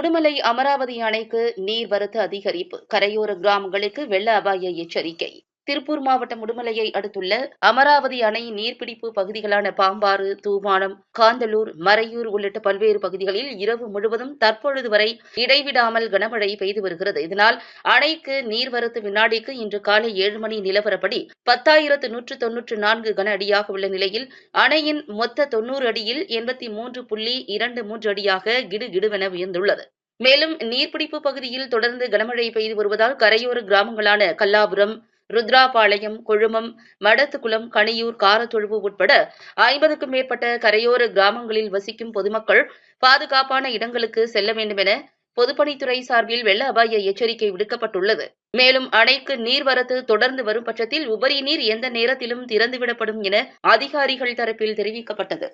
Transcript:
உடுமலை அமராவதி அணைக்கு நீர்வரத்து அதிகரிப்பு. கரையோர கிராமங்களுக்கு வெள்ள அபாய எச்சரிக்கை. திருப்பூர் மாவட்டம் உடுமலையை அடுத்துள்ள அமராவதி அணையின் நீர்பிடிப்பு பகுதிகளான பாம்பாறு தூமானம் காந்தலூர் மறையூர் உள்ளிட்ட பல்வேறு பகுதிகளில் இரவு முழுவதும் தற்பொழுது வரை இடைவிடாமல் கனமழை பெய்து வருகிறது. இதனால் அணைக்கு நீர்வரத்து வினாடிக்கு இன்று காலை ஏழு மணி நிலவரப்படி பத்தாயிரத்து நூற்று தொன்னூற்று நான்கு கன அடியாக உள்ள நிலையில் அணையின் மொத்த தொன்னூறு அடியில் எண்பத்தி மூன்று புள்ளி இரண்டு மூன்று அடியாக கிடுகிடுவென உயர்ந்துள்ளது. மேலும் நீர்பிடிப்பு பகுதியில் தொடர்ந்து கனமழை பெய்து வருவதால் கரையோர கிராமங்களான கல்லாபுரம் ருத்ராபாளையம் கொழுமம் மடத்துக்குளம் கணியூர் காரத்தொழுவு உட்பட ஐம்பதுக்கும் மேற்பட்ட கரையோர கிராமங்களில் வசிக்கும் பொதுமக்கள் பாதுகாப்பான இடங்களுக்கு செல்ல வேண்டும் என பொதுப்பணித்துறை சார்பில் வெள்ள அபாய எச்சரிக்கை விடுக்கப்பட்டுள்ளது. மேலும் அணைக்கு நீர்வரத்து தொடர்ந்து வரும் பட்சத்தில் உபரி நீர் எந்த நேரத்திலும் திறந்துவிடப்படும் என அதிகாரிகள் தரப்பில் தெரிவிக்கப்பட்டது.